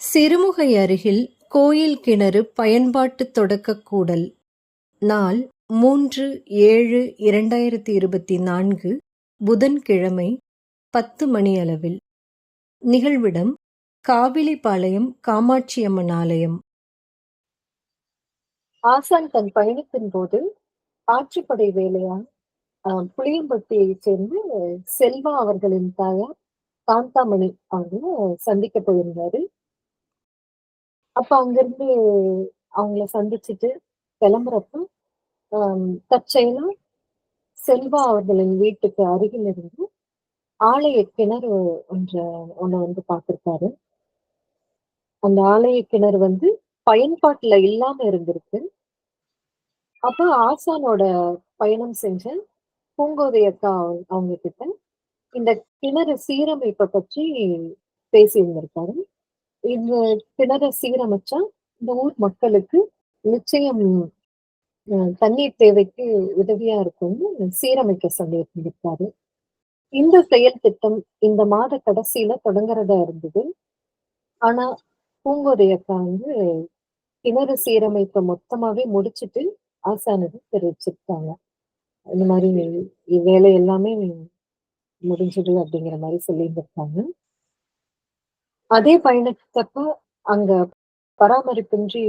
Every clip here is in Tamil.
சிறுமுகை அருகில் கோயில் கிணறு பயன்பாட்டு தொடக்கக்கூடல் நாள் மூன்று ஏழு இரண்டாயிரத்தி இருபத்தி நான்கு புதன்கிழமை பத்து மணியளவில் நிகழ்விடம் காவிலிபாளையம் காமாட்சியம்மன் ஆலயம். ஆசான் தன் பயணத்தின் போது ஆட்சிப்படை வேலையான் ஆஹ், புளியம்பட்டியைச் சேர்ந்து செல்வா அவர்களின் தாயார் காந்தாமணி அவங்க சந்திக்க போயிருந்தாரு. அப்ப அங்கிருந்து அவங்கள சந்திச்சுட்டு கிளம்புறப்ப ஆஹ், தற்செயலா செல்வா அவர்களின் வீட்டுக்கு அருகில் இருந்து ஆலய கிணறு ஒன்ற ஒண்ணு வந்து பார்த்திருக்காரு. அந்த ஆலய கிணறு வந்து பயன்பாட்டுல இல்லாம இருந்திருக்கு. அப்ப ஆசானோட பயணம் செஞ்ச பூங்கோதை அக்கா அவங்க- அவங்க கிட்ட இந்த கிணறு சீரமைப்பை பற்றி பேசியிருந்திருக்காரு. இந்த கிணறு சீரமைச்சா இந்த ஊர் மக்களுக்கு நிச்சயம் தண்ணீர் தேவைக்கு உதவியா இருக்கும்னு சீரமைக்க சொல்லியிருந்திருக்காரு. இந்த செயல் திட்டம் இந்த மாத கடைசியில தொடங்குறதா இருந்தது. ஆனா பூங்கோதையக்கா வந்து கிணறு சீரமைப்பை மொத்தமாவே முடிச்சிட்டு ஆசானது தெரிவிச்சிருக்காங்க. இந்த மாதிரி வேலை எல்லாமே முடிஞ்சது அப்படிங்கிற மாதிரி சொல்லியிருந்திருக்காங்க. அதே பயணத்தப்ப அங்க பராமரிப்பின்றி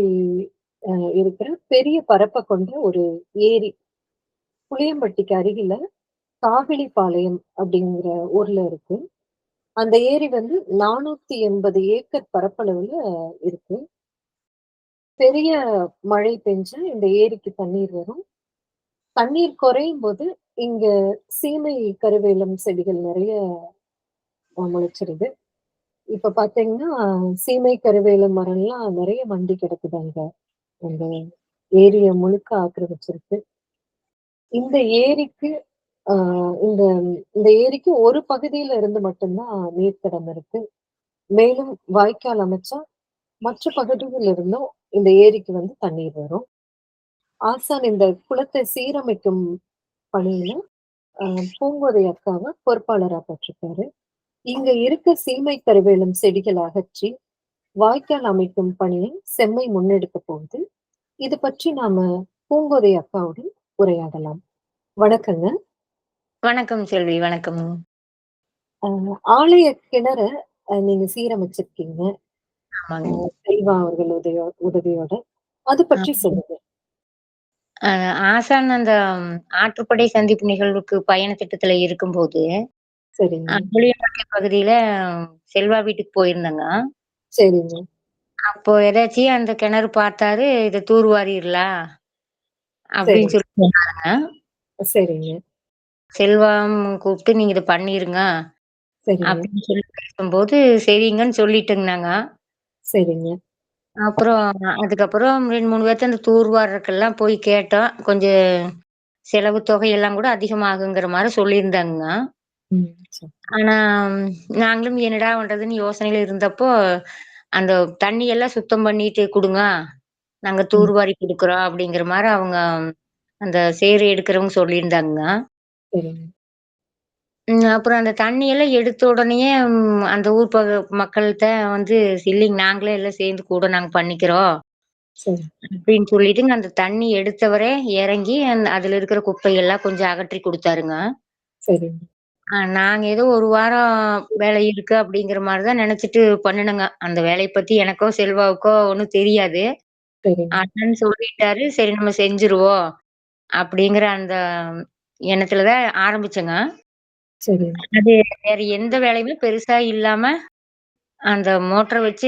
அஹ், இருக்கிற பெரிய பரப்பை கொண்ட ஒரு ஏரி புளியம்பட்டிக்கு அருகில காவிலிபாளையம் அப்படிங்கிற ஊர்ல இருக்கு. அந்த ஏரி வந்து நானூத்தி எண்பது ஏக்கர் பரப்பளவுல இருக்கு. பெரிய மழை பெஞ்சா இந்த ஏரிக்கு தண்ணீர் வரும். தண்ணீர் குறையும் போது இங்க சீமை கருவேலம் செடிகள் நிறைய முளைச்சிருது. இப்ப பாத்தீங்கன்னா சீமை கருவேலம் மரம்லாம் நிறைய மண்டி கிடக்குது அங்க. அந்த ஏரிய முழுக்க ஆக்கிரமிச்சிருக்கு. இந்த ஏரிக்கு ஆஹ் இந்த இந்த ஏரிக்கு ஒரு பகுதியில இருந்து மட்டும்தான் நீர்த்தடம் இருக்கு. மேலும் வாய்க்கால் அமைச்சா மற்ற பகுதியில் இருந்தும் இந்த ஏரிக்கு வந்து தண்ணீர் வரும். ஆசான் இந்த குளத்தை சீரமைக்கும் பணியில பூங்கோதை அக்காவை பொறுப்பாளரா பெற்றிருக்காரு இங்க இருக்க சீமை கருவேலம் செடிகள் அகற்றி வாய்க்கால் அமைக்கும் பணியை செம்மை முன்னெடுக்க போகுது. இது பற்றி நாம பூங்கோதை அக்காவுடன் உரையாடலாம். வணக்கங்க. வணக்கம் செல்வி வணக்கம். ஆலய கிணற நீங்க சீரமைச்சிருக்கீங்க. செல்வா அவர்கள் உதவியோ உதவியோட. அது பற்றி சொல்லுங்க. ஆசான் அந்த ஆற்றுப்படை சந்திப்பு நிகழ்வுக்கு பயண திட்டத்துல இருக்கும்போது சரிங்க. புளியம்பட்டி பகுதியில செல்வா வீட்டுக்கு போயிருந்தேங்க. சரிங்க. அப்போ ஏதாச்சும் அந்த கிணறு பார்த்தாரு இதை தூர்வாரிடலாம் அப்படின்னு சொல்லி சொன்னாருங்க. சரிங்க. செல்வம் கூப்பிட்டு நீங்க இதை பண்ணிருங்க. சரிங்க. அப்படின்னு சொல்லி பேசும்போது சரிங்கன்னு சொல்லிட்டுங்கனாங்க. சரிங்க. அப்புறம் அதுக்கப்புறம் ரெண்டு மூணு பேர்த்த அந்த தூர்வாரக்கெல்லாம் போய் கேட்டோம் கொஞ்சம் செலவு தொகை எல்லாம் கூட அதிகமாகுங்கிற மாதிரி சொல்லியிருந்தாங்க. ம், சரி. ஆனா நாங்களும் என்னடா பண்றதுன்னு யோசனையில இருந்தப்போ அந்த தண்ணி எல்லாம் சுத்தம் பண்ணிட்டு கொடுங்க. நாங்க தூர்வாரி கொடுக்குறோம் அப்படிங்கிற மாதிரி அவங்க அந்த சேறு எடுக்கிறவங்க சொல்லியிருந்தாங்க. சரிங்க. ம், அப்புறம் அந்த தண்ணி எல்லாம் எடுத்த உடனேயே ம், அந்த ஊர் பக மக்கள்கிட்ட வந்து இல்லைங்க நாங்களே எல்லாம் சேர்ந்து கூட நாங்க பண்ணிக்கிறோம். சரி. அப்படின்னு சொல்லிட்டுங்க அந்த தண்ணி எடுத்தவரே இறங்கி அந்த அதுல இருக்கிற குப்பையெல்லாம் கொஞ்சம் அகற்றி கொடுத்தாருங்க. சரிங்க. ஆ, நாங்க ஏதோ ஒரு வாரம் வேலை இருக்கு அப்படிங்கிற மாதிரி தான் நினைச்சிட்டு பண்ணுனங்க. அந்த வேலையை பத்தி எனக்கோ செல்வாவுக்கோ ஒன்றும் தெரியாது. சரிங்க அண்ணன் சொல்லிட்டாரு சரி நம்ம செஞ்சுருவோம் அப்படிங்கிற அந்த எண்ணத்துல தான் ஆரம்பிச்சேங்க. சரிங்க அது வேற எந்த வேலையுமே பெருசா இல்லாம அந்த மோட்டரை வச்சு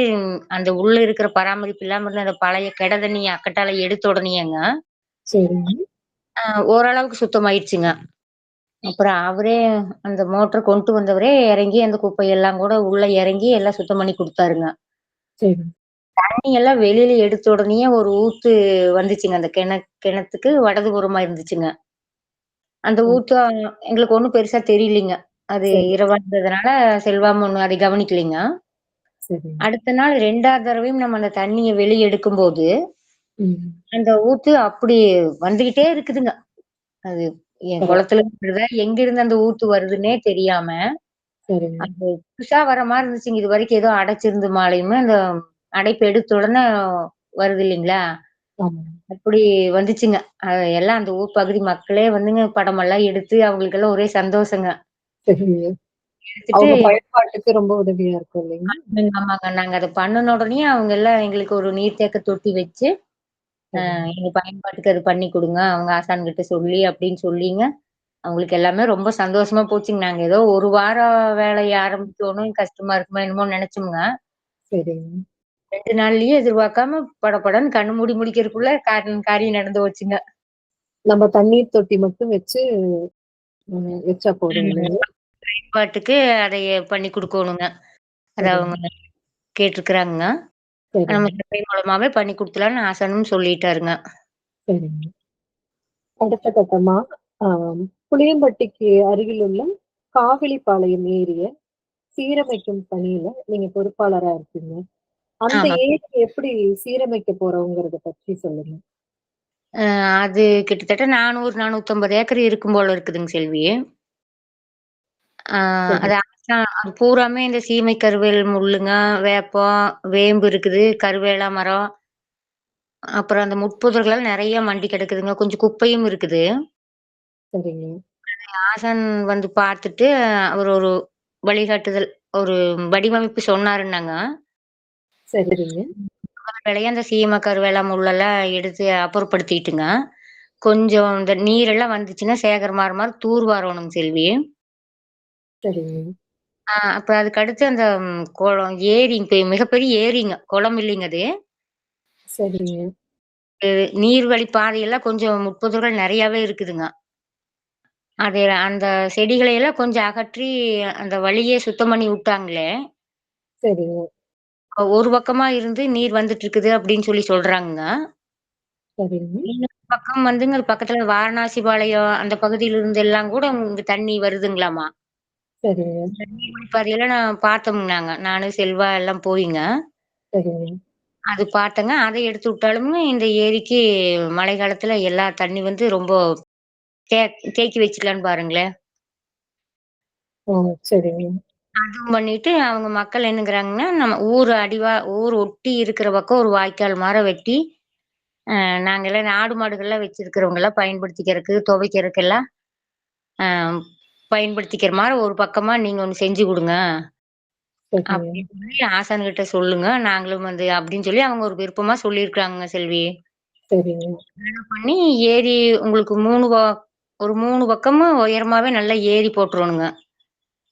அந்த உள்ள இருக்கிற பராமரிப்பு இல்லாம இருந்த அந்த பழைய கெட தண்ணி அக்கட்டால எடுத்த உடனேங்க சரிங்க ஆஹ் ஓரளவுக்கு சுத்தமாயிடுச்சுங்க அப்புறம் அவரே அந்த மோட்டர் கொண்டு வந்தவரே இறங்கி அந்த குப்பையெல்லாம் கூட உள்ள இறங்கி எல்லாம் சுத்தம் பண்ணி கொடுத்தாருங்க. தண்ணி எல்லாம் வெளியில எடுத்த உடனே ஒரு ஊத்து வந்துச்சுங்க. அந்த கிண கிணத்துக்கு வடதுபுறமா இருந்துச்சுங்க. அந்த. ஊத்து எங்களுக்கு ஒண்ணும் பெருசா தெரியலைங்க. அது. இரவா இருந்ததுனால செல்வாம ஒண்ணு அதை கவனிக்கலைங்க. அடுத்த நாள் ரெண்டாவது தடவையும் நம்ம அந்த தண்ணியை வெளியே எடுக்கும்போது ம், அந்த ஊத்து அப்படி வந்துகிட்டே இருக்குதுங்க. அது என். குளத்துல இருக்கிறதா எங்க இருந்து அந்த ஊத்து வருதுன்னே தெரியாம அது புதுசா வர மாதிரி இருந்துச்சுங்க இது வரைக்கும் ஏதோ அடைச்சிருந்து மாலையுமே அந்த அடைப்பு எடுத்த உடனே வருது இல்லைங்களா? அப்படி வந்துச்சுங்க. எல்லாம் அந்த ஊர் பகுதி மக்களே வந்துங்க படமெல்லாம் எடுத்து அவங்களுக்கெல்லாம் ஒரே சந்தோஷங்க. பயன்பாட்டுக்கு ரொம்ப உதவியா இருக்கும்? ஆமாங்க. நாங்க அத பண்ணுன உடனேயே அவங்க எல்லாம் எங்களுக்கு ஒரு நீர்த்தேக்க தொட்டி வச்சு. எங்க பயன்பாட்டுக்கு அது பண்ணி குடுங்க. அவங்க ஆசான் கிட்ட சொல்லி அப்படின்னு சொல்லிங்க, அவங்களுக்கு எல்லாமே ரொம்ப சந்தோஷமா போச்சுங்க. நாங்க ஏதோ 1 வாரம் வேலைய ஆரம்பிச்சோனே கஷ்டமா இருக்குமோ என்னமோன்னு நெனச்சோம்ங்க. 2 நாள்லயே எதிர்பார்க்காம படபடன்னு கண்ணு மூடி முழிக்கிறதுக்குள்ள காரி காரியம் நடந்து போச்சுங்க. நம்ம தண்ணீர் தொட்டி மட்டும் வச்சு வச்சா போதும்? பயன்பாட்டுக்கு அதைய பண்ணி குடுக்கோணுங்க. அத அவங்க சரிங்க. நம்ம. சென்னை மூலமாவே பண்ணி குடுத்துலான்னு ஆசானும் சொல்லிட்டாருங்க. சரிங்க. அடுத்த கட்டமா, புளியம்பட்டிக்கு அருகில் உள்ள காவிலிப்பாளையம் ஏரிய சீரமைக்கும் பணியில நீங்க பொறுப்பாளரா இருக்கீங்க. அந்த ஆமா. ஏரி எப்படி சீரமைக்க போறோங்கிறத பத்தி சொல்லுங்க. அ அது கிட்டத்தட்ட 400, 450 ஏக்கர் இருக்கும் போல இருக்குதுங்க செல்வி. ஆ சரி. அது ஆசா அது பூராமே இந்த சீமை கருவேல் முள்ளுங்க, வேப்பம், வேம்பு இருக்குது, கருவேலா மரம். அப்புறம் அந்த முட்புதர்கள் நெறைய மண்டி கிடக்குதுங்க. கொஞ்சம் குப்பையும் இருக்குது. சரிங்க. ஆசான் வந்து பார்த்துட்டு, அவர் ஒரு வழிகாட்டுதல், ஒரு வடிவமைப்பு சொன்னாருன்னாங்க. சரிங்க. முதல் வேலையா அந்த சீம, கருவேலம் முள்ளெல்லாம் எடுத்து அப்புறப்படுத்திட்டுங்க. கொஞ்சம் இந்த நீரெல்லாம் வந்துச்சுன்னா சேகரமாற மாரி தூர்வாரணுங்க செல்வி. சரிங்க. ஆ அப்ப அதுக்கு அடுத்து அந்த குளம், ஏரி பெ மிகப்பெரிய ஏரிங்க. குளம் இல்லைங்க அது. சரிங்க. அ நீர்வழி பாதையெல்லாம் கொஞ்சம் முட்புதர்கள் நெறையாவே இருக்குதுங்க. அது அந்த செடிகளை எல்லாம் கொஞ்சம் அகற்றி, அந்த வழியே சுத்தம் பண்ணி விட்டாங்களே. சரிங்க. ஒரு பக்கமா இருந்து நீர் வந்துட்டு இருக்குது அப்படின்னு சொல்லி சொல்றாங்கங்க. சரிங்க. இன்னொரு பக்கம் வந்துங்க பக்கத்துல வாரணாசிபாளையம் அந்த பகுதியிலிருந்து எல்லாம் கூட இங்க தண்ணி வருதுங்களாமா. சரிங்க. இந்த நீர்வழி பாதையெல்லாம் நான் பார்த்தோம்ங்க நாங்க. நானு, செல்வா எல்லாம் போயிங்க. சரிங்க. அது பார்த்தங்க. அத எடுத்து விட்டாலுமே இந்த ஏரிக்கு மழை காலத்துல எல்லா தண்ணி வந்து ரொம்ப தே தேக்கி வச்சுக்கலான்னு பாருங்களேன். ஓ! சரிங்க. அதுவும் பண்ணிட்டு அவங்க மக்கள் என்னங்கிறாங்கன்னா, நம்ம ஊர் அடிவா ஊர் ஒட்டி இருக்கிற பக்கம் ஒரு வாய்க்கால் மார வெட்டி, அ நாங்கலாம் ஆடு, மாடுகள்லாம் வச்சிருக்கிறவங்கலாம் பயன்படுத்திக்கிறதுக்கு, துவைக்கிறதுக்கெல்லாம் அ பயன்படுத்திக்கிற மாரி ஒரு பக்கமா நீங்க ஒண்ணு செஞ்சு குடுங்க. அப்படின்னு சொல்லி ஆசான்கிட்ட சொல்லுங்க. நாங்களும் வந்து அப்படின்னு சொல்லி அவங்க ஒரு விருப்பமா சொல்லியிருக்காங்கங்க செல்வி. சரிங்க. பண்ணி ஏரி உங்களுக்கு 3 வ ஒரு 3 பக்கமும் உயரமாவே நல்லா ஏரி.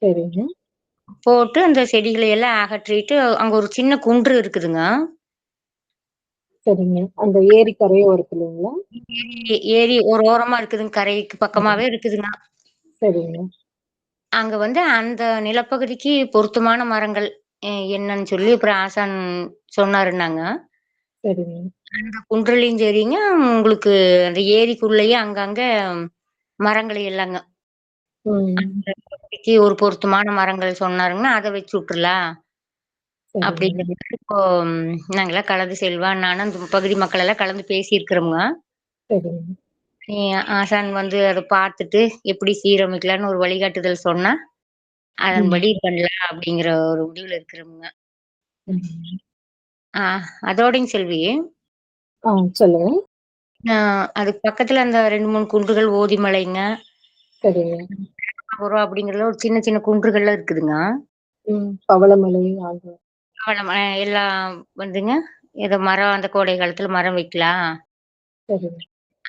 சரிங்க. போட்டு அந்த செடிகளை எல்லாம் அகற்றிட்டு, அங்க ஒரு சின்ன குன்று இருக்குதுங்க. சரிங்க. அந்த ஏரி கரையோரத்துலங்களா? ஏரி ஏரி ஒரு ஓரமா இருக்குதுங்க. கரைக்கு. பக்கமாவே இருக்குதுங்க. சரிங்க. அங்க வந்து அந்த நிலப்பகுதிக்கு பொருத்தமான மரங்கள் எ என்னன்னு சொல்லி அப்புறம் ஆசான் சொன்னாருன்னாங்க. சரிங்க. அந்த குன்றுலயும் சரிங்க, உங்களுக்கு அந்த ஏரிக்குள்ளயே அங்கங்க மரங்கள் எல்லாங்க. ம். அந்த பகுதிக்கு ஒரு பொருத்தமான மரங்கள் சொன்னாருங்கன்னா, அத வச்சு விட்டுறலாம். சரிங்க. அப்படிங்கிறது இப்போ நாங்கலாம் கலந்து செல்வா, நானும் அந்த பகுதி மக்கள் எல்லாம் கலந்து பேசியிருக்கிறோம்ங்க. சரிங்க. எ ஆசான் வந்து அத பார்த்துட்டு, எப்படி சீரமைக்கலான்னு ஒரு வழிகாட்டுதல் சொன்னா. அதன்படி பண்ணலாம் அப்படிங்கிற ஒரு முடிவுல இருக்கிறோம்ங்க. ம். ஆ அதோடைங்க செல்வி, சொல்லுங்க. அதுக்கு பக்கத்துல அந்த 2, 3 குன்றுகள் ஓதிமலைங்க, அப்படிங்கிறதுல ஒரு சின்ன சின்ன குன்றுகள்லாம் இருக்குதுங்க. பவளமலை அ எல்லாம் வந்துங்க, ஏதோ மரம் அந்த கோடை காலத்துல மரம் வைக்கலாம்.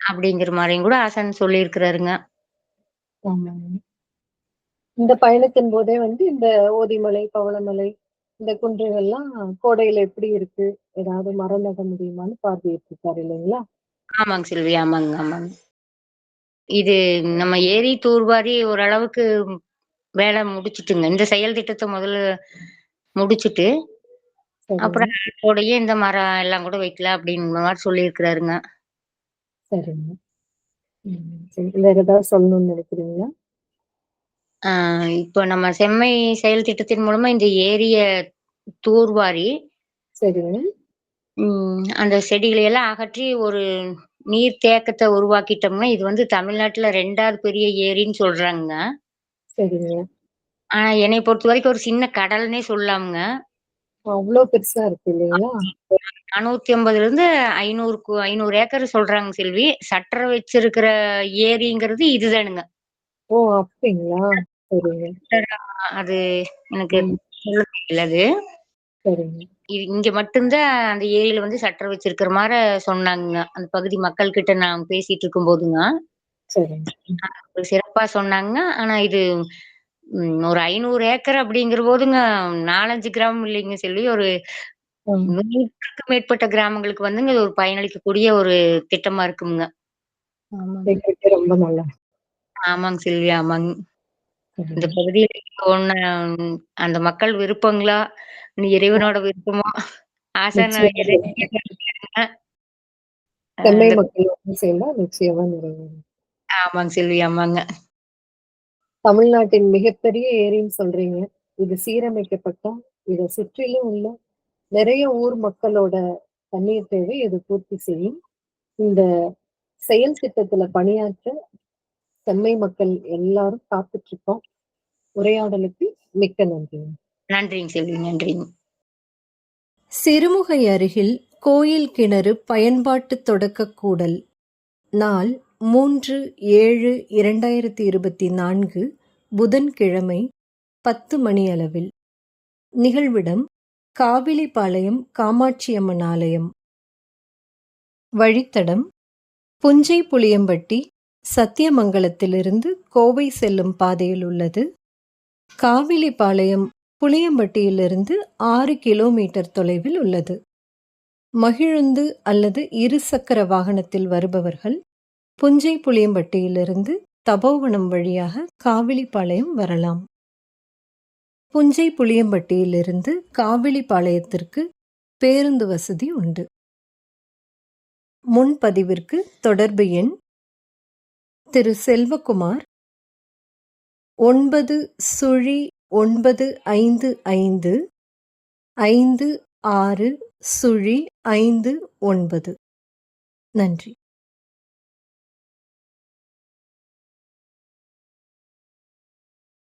அப்படிங்கிற மாரியும் கூட ஆசான் சொல்லியிருக்கிறாருங்க. இந்த பயணத்தின் போதே வந்து இந்த ஓதிமலை, பவளமலை இந்த குன்றுகள்லாம் கோடையில எப்படி இருக்கு? ஏதாவது மரம் நட முடியுமான்னு பார்வையிட்டிருக்காரு இல்லைங்களா? ஆமாங்க செல்வி. ஆமாங்க, ஆமாங்க. இது நம்ம ஏரி தூர்வாரி ஓரளவுக்கு வேலை முடிச்சுட்டுங்க. இந்த செயல் திட்டத்த முதல்ல முடிச்சுட்டு. அப்புறம் அதோடயே இந்த மரம் எல்லாம் கூட வைக்கலாம் அப்படிங்கிற மாரி சொல்லியிருக்கிறாருங்க. சரிங்க. ம். சரி. வேற ஏதாவது சொல்லணும்னு நினைக்கிறீங்களா? ஆ இப்போ நம்ம செம்மை செயல் திட்டத்தின் மூலமா இந்த ஏரிய தூர்வாரி, சரிங்க. ம் அந்த செடிகளை எல்லாம் அகற்றி ஒரு நீர் தேக்கத்த உருவாக்கிட்டோம்னா, இது வந்து தமிழ்நாட்டுல 2வது பெரிய ஏரின்னு சொல்றாங்கங்க. சரிங்க. ஆனா என்னைய பொறுத்தவரைக்கும் ஒரு சின்ன கடல்னே சொல்லலாம்ங்க. அவ்ளோ பெருசா இருக்கு இல்லைங்களா? 450லிருந்து 500க்கு 500 ஏக்கர் சொல்றாங்க செல்வி. சட்ற வச்சிருக்கிற ஏரிங்கிறது இதுதானுங்க. ஓ! அப்படிங்களா? சரிங்க. அது எனக்கு. சொல்ல தெரியல அது. சரிங்க. இது இங்க மட்டும் தான் அந்த ஏரியில வந்து சட்ற வச்சிருக்கிற மார சொன்னாங்கங்க. அந்த பகுதி மக்கள் கிட்ட நான் பேசிட்டு இருக்கும்போதுங்க. சரிங்க. ம். ஒரு சிறப்பா சொன்னாங்க. ஆனா இது ஒரு 500 ஏக்கர் அப்படிங்கிற போதுங்க 4, 5 கிராமம் இல்லைங்க செல்வி. ஒரு. 100க்கும் மேற்பட்ட கிராமங்களுக்கு வந்துங்க இது ஒரு பயனளிக்கக்கூடிய ஒரு திட்டமா இருக்குங்க. ரொம்ப நல்லா ஆமாங்க செல்வி, ஆமாங்க. இந்த. பகுதியில ஒண்ணு அந்த மக்கள் விருப்பங்களா? இனி இறைவனோட விருப்பமா? ஆசான. ஆமாங்க செல்வி, ஆமாங்க. தமிழ்நாட்டின் மிகப்பெரிய ஏரின்னு சொல்றீங்க. இது சீரமைக்கப்பட்டா, இத சுற்றிலும் உள்ள நிறைய ஊர் மக்களோட தண்ணீர் தேவை இது பூர்த்தி செய்யும். இந்த செயல் திட்டத்துல பணியாற்ற சென்னை மக்கள் எல்லாரும் காத்துட்டு இருக்கோம். உரையாடலுக்கு மிக்க நன்றிங்க. நன்றிங்க செல்வி, நன்றிங்க. சிறுமுகை அருகில் கோயில் கிணறு பயன்பாட்டு தொடக்கக் கூடல் நாள் மூன்று ஏழு இரண்டாயிரத்தி இருபத்தி நான்கு புதன்கிழமை பத்து மணியளவில். நிகழ்விடம் காவிலிபாளையம் காமாட்சியம்மன் ஆலயம். வழித்தடம் புஞ்சை புளியம்பட்டி சத்தியமங்கலத்திலிருந்து கோவை செல்லும் பாதையில் உள்ளது. காவிலிபாளையம் புளியம்பட்டியிலிருந்து ஆறு கிலோமீட்டர் தொலைவில் உள்ளது. மகிழுந்து அல்லது இருசக்கர வாகனத்தில் வருபவர்கள் புஞ்சை புளியம்பட்டியிலிருந்து தபோவனம் வழியாக காவிலிபாளையம் வரலாம். புஞ்சை புளியம்பட்டியிலிருந்து காவிலிபாளையத்திற்கு பேருந்து வசதி உண்டு. முன்பதிவிற்கு தொடர்பு எண் திரு. செல்வகுமார். ஒன்பது சுழி ஒன்பது ஐந்து ஐந்து ஐந்து ஆறு சுழி ஐந்து ஒன்பது. நன்றி.